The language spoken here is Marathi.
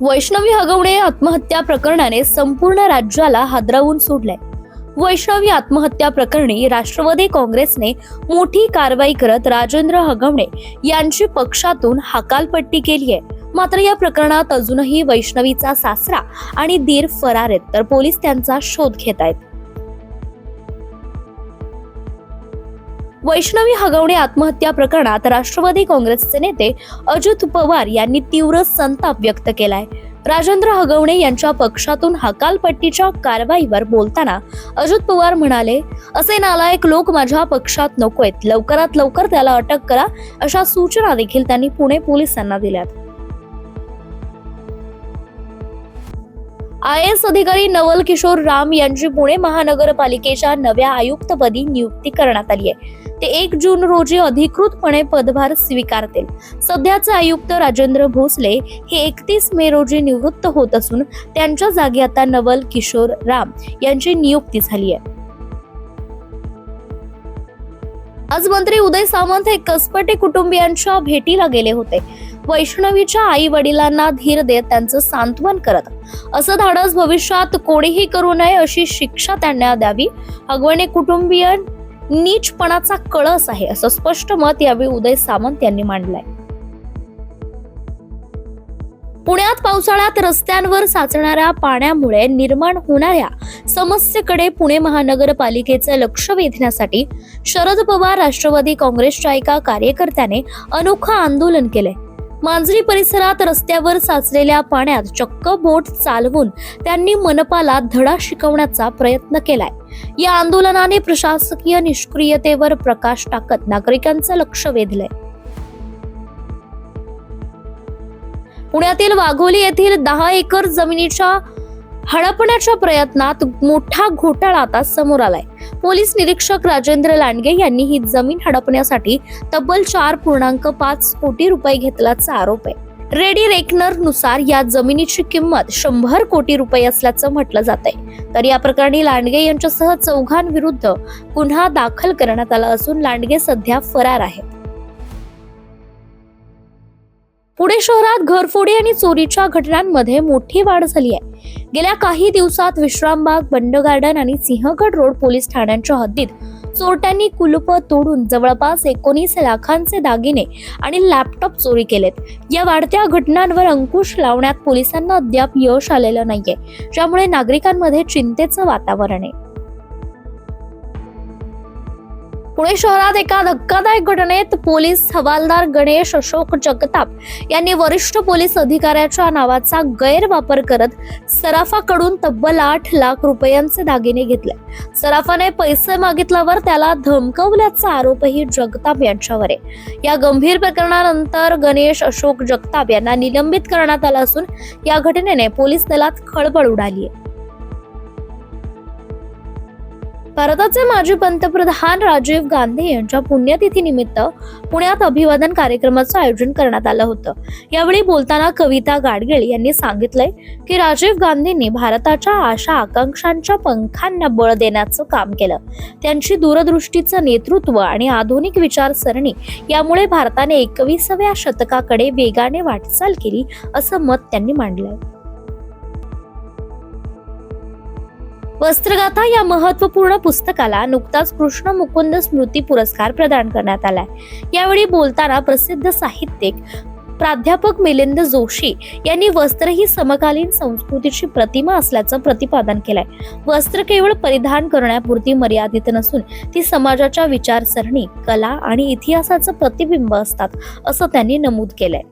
वैष्णवी हगवणे आत्महत्या प्रकरणाने संपूर्ण राज्याला हादरवून सोडलंय. वैष्णवी आत्महत्या प्रकरणी राष्ट्रवादी काँग्रेसने मोठी कारवाई करत राजेंद्र हगवणे यांची पक्षातून हकालपट्टी केली आहे. मात्र या प्रकरणात अजूनही वैष्णवीचा सासरा आणि दीर फरार आहेत तर पोलीस त्यांचा शोध घेत आहेत. वैष्णवी हगवणे आत्महत्या प्रकरणात राष्ट्रवादी काँग्रेसचे नेते अजित पवार यांनी तीव्र संताप व्यक्त केलाय. राजेंद्र हगवणे यांच्या पक्षातून हकालपट्टीच्या कारवाईवर बोलताना अजित पवार म्हणाले असे नालायक लोक माझ्या पक्षात नकोयत. लवकरात लवकर त्याला अटक करा अशा सूचना देखील त्यांनी पुणे पोलिसांना दिल्यात. आय एस अधिकारी नवल किशोर राम यांची पुणे महानगरपालिकेच्या नव्या आयुक्तपदी नियुक्ती करण्यात आली आहे. ते एक जून रोजी अधिकृतपणे पदभार स्वीकारतील. सध्याचे आयुक्त राजेंद्र भोसले हे एकतीस मे रोजी निवृत्त होत असून त्यांच्या जागी आता नवल किशोर राम यांची नियुक्ती झाली आहे. आज मंत्री उदय सामंत हे कसपटे कुटुंबियांच्या भेटीला गेले होते. वैष्णवीच्या आई वडिलांना धीर देत त्यांचं सांत्वन करत. असं धाडस भविष्यात कोणीही करू नये अशी शिक्षा त्यांना द्यावी. अगवणे कुटुंबीय नीचपणाचा कळस आहे असं स्पष्ट मत यावेळी उदय सामंत यांनी मांडलंय. पुण्यात पावसाळ्यात रस्त्यांवर साचणाऱ्या पाण्यामुळे निर्माण होणाऱ्या समस्येकडे पुणे महानगरपालिकेचं लक्ष वेधण्यासाठी शरद पवार राष्ट्रवादी काँग्रेसच्या एका कार्यकर्त्याने अनोखं आंदोलन केलंय. मांजरी परिसरात रस्त्यावर साचलेल्या पाण्यात चक्क बोट चालवून त्यांनी मनपाला धडा शिकवण्याचा प्रयत्न केलाय. या आंदोलनाने प्रशासकीय निष्क्रियतेवर प्रकाश टाकत नागरिकांचं लक्ष वेधलंय. पुण्यातील वाघोली येथील दहा एकर जमिनीच्या हडपण्याच्या प्रयत्नात मोठा घोटाळा आता समोर आलाय. पोलीस निरीक्षक राजेंद्र लांडगे यांनी ही जमीन हडपण्यासाठी तब्बल चार पूर्णांक पाच कोटी रुपये घेतल्याचा आरोप आहे. रेडी रेकनरनुसार या जमिनीची किंमत शंभर कोटी रुपये असल्याचं म्हटलं जात आहे तर या प्रकरणी लांडगे यांच्यासह चौघांविरुद्ध गुन्हा दाखल करण्यात आला असून लांडगे सध्या फरार आहेत. पुणे शहरात घरफोडी आणि चोरीच्या घटनांमध्ये मोठी वाढ झाली आहे. गेल्या काही दिवसात विश्रामबाग बंड गार्डन आणि सिंहगड रोड पोलीस ठाण्यांच्या हद्दीत चोरट्यांनी कुलूप तोडून जवळपास एकोणीस लाखांचे दागिने आणि लॅपटॉप चोरी केलेत. या वाढत्या घटनांवर अंकुश लावण्यात पोलिसांना अद्याप यश आलेलं नाहीये. ज्यामुळे नागरिकांमध्ये चिंतेचं वातावरण आहे. पुणे शहरात एका धक्कादायक घटनेत पोलीस हवालदार गणेश अशोक जगताप यांनी वरिष्ठ पोलीस अधिकाऱ्याच्या नावाचा गैरवापर करत सराफाकडून तब्बल आठ लाख रुपयांचे दागिने घेतले. सराफाने पैसे मागितल्यावर त्याला धमकवल्याचा आरोपही जगताप यांच्यावर आहे. या गंभीर प्रकरणानंतर गणेश अशोक जगताप यांना निलंबित करण्यात आलं असून या घटनेने पोलीस दलात खळबळ उडाली आहे. भारताचे माजी पंतप्रधान राजीव गांधी यांच्या पुण्यतिथीनिमित्त पुण्यात अभिवादन कार्यक्रमाचं आयोजन करण्यात आलं होतं. यावेळी बोलताना कविता गाडगीळ यांनी सांगितलंय की राजीव गांधींनी भारताच्या आशा आकांक्षांच्या पंखांना बळ देण्याचं काम केलं. त्यांची दूरदृष्टीचं नेतृत्व आणि आधुनिक विचारसरणी यामुळे भारताने एकविसाव्या शतकाकडे वेगाने वाटचाल केली असं मत त्यांनी मांडलंय. वस्त्रगाथा या महत्त्वपूर्ण पुस्तकाला नुकताच कृष्ण मुकुंद स्मृती पुरस्कार प्रदान करण्यात आलाय. यावेळी बोलताना प्रसिद्ध साहित्यिक प्राध्यापक मिलिंद जोशी यांनी वस्त्र ही समकालीन संस्कृतीची प्रतिमा असल्याचं प्रतिपादन केलंय. वस्त्र केवळ परिधान करण्यापुरती मर्यादित नसून ती समाजाच्या विचारसरणी कला आणि इतिहासाचं प्रतिबिंब असतात असं त्यांनी नमूद केलंय.